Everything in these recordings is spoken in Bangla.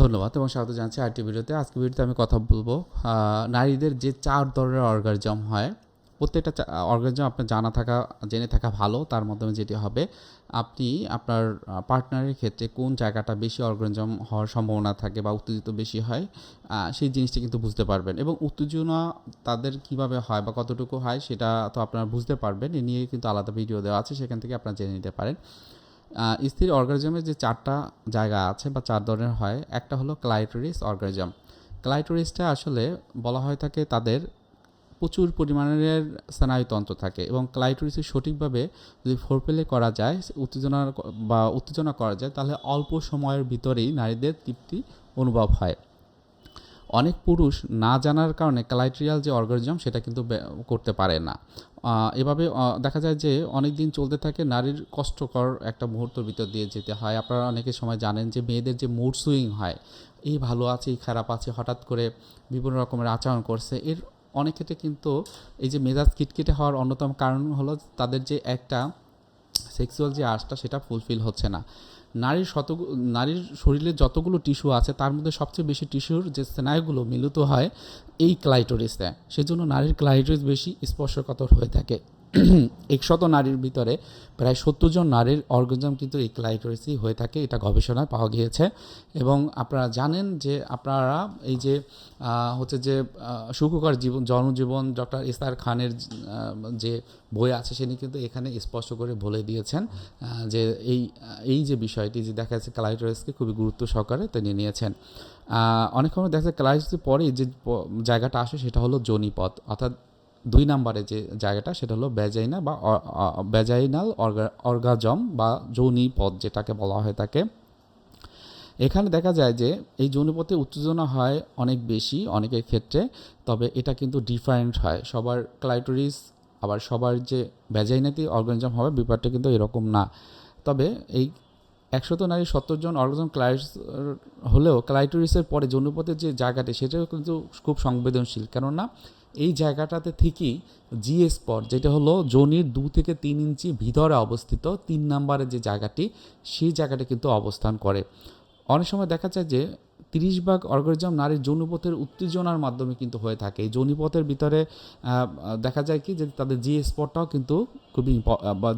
ধন্যবাদ এবং স্বাগত জানাচ্ছি আরেকটি ভিডিওতে। আজকে ভিডিওতে আমি কথা বলব নারীদের যে চার ধরনের অর্গাজম হয়, প্রত্যেকটা অর্গাজম আপনার জানা থাকা, জেনে থাকা ভালো, তার মাধ্যমে যেটি হবে, আপনি আপনার পার্টনারের ক্ষেত্রে কোন জায়গাটা বেশি অর্গাজম হওয়ার সম্ভাবনা থাকে বা উত্তেজিত বেশি হয় সেই জিনিসটা কিন্তু বুঝতে পারবেন এবং উত্তেজনা তাদের কীভাবে হয় বা কতটুকু হয়, সেটা তো আপনারা বুঝতে পারবেন। এ নিয়ে কিন্তু আলাদা ভিডিও দেওয়া আছে, সেখান থেকে আপনারা জেনে নিতে পারেন। স্থির অর্গাজমের যে চারটা জায়গা আছে বা চার ধরনের হয়, একটা হলো ক্লাইটোরিস অর্গাজম ক্লাইটোরিসটা আসলে বলা হয় থাকে তাদের প্রচুর পরিমাণের স্নায়ুতন্ত্র থাকে এবং ক্লাইটোরিসে সঠিকভাবে যদি ফোরপেলে করা যায়, উত্তেজনা বা উত্তেজনা করা যায়, তাহলে অল্প সময়ের ভিতরেই নারীদের তৃপ্তি অনুভব হয়। অনেক পুরুষ না জানার কারণে ক্লাইট্রিয়াল যে অর্গানিজম সেটা কিন্তু করতে পারে না। এভাবে দেখা যায় যে অনেক দিন চলতে থাকে, নারীর কষ্টকর একটা মুহূর্তের ভিতর দিয়ে যেতে হয়। আপনারা অনেকের সময় জানেন যে মেয়েদের যে মুড সুইং হয়, এই ভালো আছে, এই খারাপ আছে, হঠাৎ করে বিভিন্ন রকমের আচরণ করছে। এর অনেক ক্ষেত্রে কিন্তু এই যে মেজাজ কিটকিটে হওয়ার অন্যতম কারণ হলো তাদের যে একটা সেক্সুয়াল যে আর্টসটা সেটা ফুলফিল হচ্ছে না। নারীর শত নারীর শরীরে যতগুলো টিস্যু আছে, তার মধ্যে সবচেয়ে বেশি টিস্যুর যে স্নায়ুগুলো মিলিত হয়, এই ক্লাইটোরিসে সেজন্য নারীর ক্লাইটোরিস বেশি স্পর্শকাতর হয়ে থাকে। একশত নারীর ভিতরে প্রায় সত্তর জন নারীর অর্গজম কিন্তু এই ক্লাইটোরিসই হয়ে থাকে, এটা গবেষণায় পাওয়া গিয়েছে। এবং আপনারা জানেন যে আপনারা এই যে হচ্ছে যে সুখকর জীবন, জনজীবন ডক্টর ইস্তার খানের যে বই আছে, সেটি কিন্তু এখানে স্পষ্ট করে বলে দিয়েছেন যে এই এই যে বিষয়টি যে দেখা যাচ্ছে ক্লাইটোরিসকে খুবই গুরুত্ব সহকারে তিনি নিয়েছেন। অনেক সময় দেখা যায় ক্লাইটোরিসের পরে যে জায়গাটা আসে, সেটা হলো জনিপথ। অর্থাৎ দুই নম্বরে যে জায়গাটা, সেটা হলো বেজাইনা বা বেজাইনাল অর্গাজম বা যৌনি পথ যেটাকে বলা হয় তাকে। এখানে দেখা যায় যে এই যৌনপথে উত্তেজনা হয় অনেক বেশি অনেকের ক্ষেত্রে, তবে এটা কিন্তু ডিফারেন্ট হয়। সবার ক্লাইটোরিস, আবার সবার যে ভ্যাজাইনাতে অর্গানিজম হবে, ব্যাপারটা কিন্তু এরকম না। তবে এই একশত নারী সত্তর জন অর্গানিজম ক্লাইটস হলেও ক্লাইটোরিসের পরে যৌনপথের যে জায়গাটি, সেটাও কিন্তু খুব সংবেদনশীল। কেননা এই জায়গাটাতে থেকেই জি স্পট যেটা হলো যোনির দু থেকে তিন ইঞ্চি ভিতরে অবস্থিত, তিন নম্বরের যে জায়গাটি, সেই জায়গাটা কিন্তু অবস্থান করে। অনেক সময় দেখা যায় যে তিরিশ ভাগ অর্গানিজম নারীর যৌনপথের উত্তেজনার মাধ্যমে কিন্তু হয়ে থাকে। এই যৌনিপথের ভিতরে দেখা যায় কি যে তাদের জি স্পটটাও কিন্তু খুবই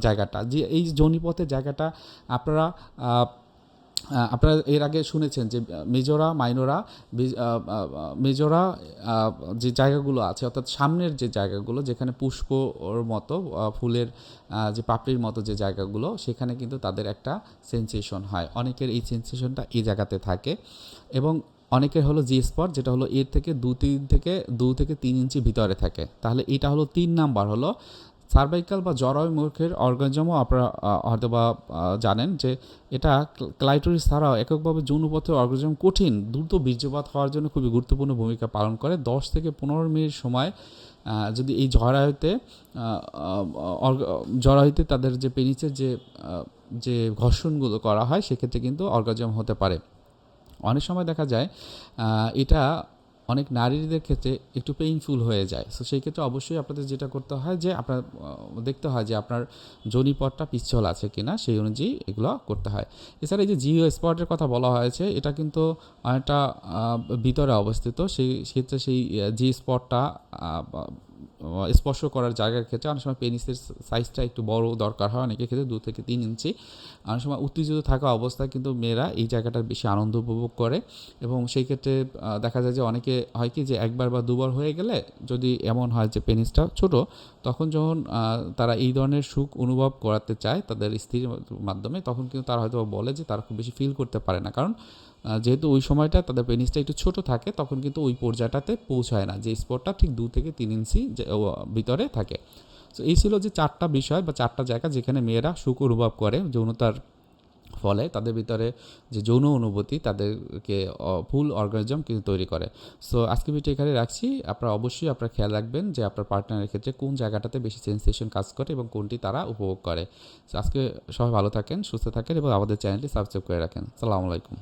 জায়গাটা, যে এই যৌনিপথের জায়গাটা আপনারা আপনারা এর আগে শুনেছেন যে মেজোরা, মাইনোরা মেজোরা যে জায়গাগুলো আছে, অর্থাৎ সামনের যে জায়গাগুলো, যেখানে পুষ্প ওর মতো ফুলের যে পাপড়ির মতো যে জায়গাগুলো, সেখানে কিন্তু তাদের একটা সেন্সেশন হয়। অনেকের এই সেন্সেশনটা এই জায়গাতে থাকে। এবং অনেকের হলো জি স্পট যেটা হলো এর থেকে দু তিন থেকে, দু থেকে তিন ইঞ্চি ভিতরে থাকে। তাহলে এটা হলো তিন নাম্বার হলো সার্ভাইকাল বা জরায়ু মুখের অর্গানজমও আপনারা হয়তো বা জানেন যে এটা ক্লাইটোরিস ছাড়াও এককভাবে যৌনপথের অর্গানজম কঠিন, দ্রুত বীর্যপাত হওয়ার জন্য খুবই গুরুত্বপূর্ণ ভূমিকা পালন করে। দশ থেকে পনেরো মিনিট সময় যদি এই জরায়ুতে জরায়ুতে তাদের যে পেনিসের যে যে ঘর্ষণগুলো করা হয়, সেক্ষেত্রে কিন্তু অর্গাজম হতে পারে। অনেক সময় দেখা যায় এটা অনেক নারীদের ক্ষেত্রে একটু পেইনফুল হয়ে যায়। সো সেই ক্ষেত্রে অবশ্যই আপনাদের যেটা করতে হয় যে, আপনার দেখতে হয় যে আপনার জনিপথটা পিচ্ছল আছে কি না সেই অনুযায়ী এগুলো করতে হয়। এছাড়া এই যে জিও স্পটের কথা বলা হয়েছে, এটা কিন্তু অনেকটা ভিতরে অবস্থিত। সেই ক্ষেত্রে সেই জি স্পটটা স্পর্শ করার জায়গার ক্ষেত্রে অনেক সময় পেনিসের সাইজটা একটু বড় দরকার হয় অনেকের ক্ষেত্রে দু থেকে তিন ইঞ্চি। অনেক সময় উত্তেজিত থাকা অবস্থায় কিন্তু মেয়েরা এই জায়গাটার বেশি আনন্দ উপভোগ করে এবং সেই ক্ষেত্রে দেখা যায় যে অনেকে হয় কি যে একবার বা দুবার হয়ে গেলে যদি এমন হয় যে পেনিসটা ছোট, তখন যখন তারা এই ধরনের সুখ অনুভব করাতে চায় তাদের স্ত্রীর মাধ্যমে, তখন কিন্তু তারা হয়তো বলে যে তারা খুব বেশি ফিল করতে পারে না। কারণ যেহেতু ওই সময়টা তাদের পেনিসটা একটু ছোট থাকে, তখন কিন্তু ওই পর্যায়টাতে পৌঁছায় না, যে স্পটটা ঠিক দু থেকে তিন ইঞ্চি ভিতরে থাকে। তো এই ছিল যে চারটা বিষয় বা চারটা জায়গা যেখানে মেয়েরা সুখ অনুভব করে যৌনতার ফলে, তাদের ভিতরে যে যৌন অনুভূতি তাদেরকে ফুল অর্গানিজম কিন্তু তৈরি করে। সো আজকে ভিডিও এখানে রাখছি। আপনারা অবশ্যই আপনারা খেয়াল রাখবেন যে আপনার পার্টনারের ক্ষেত্রে কোন জায়গাটাতে বেশি সেন্সেশন কাজ করে এবং কোনটি তারা উপভোগ করে। আজকে সবাই ভালো থাকেন, সুস্থ থাকেন এবং আমাদের চ্যানেলটি সাবস্ক্রাইব করে রাখেন। সালামু আলাইকুম।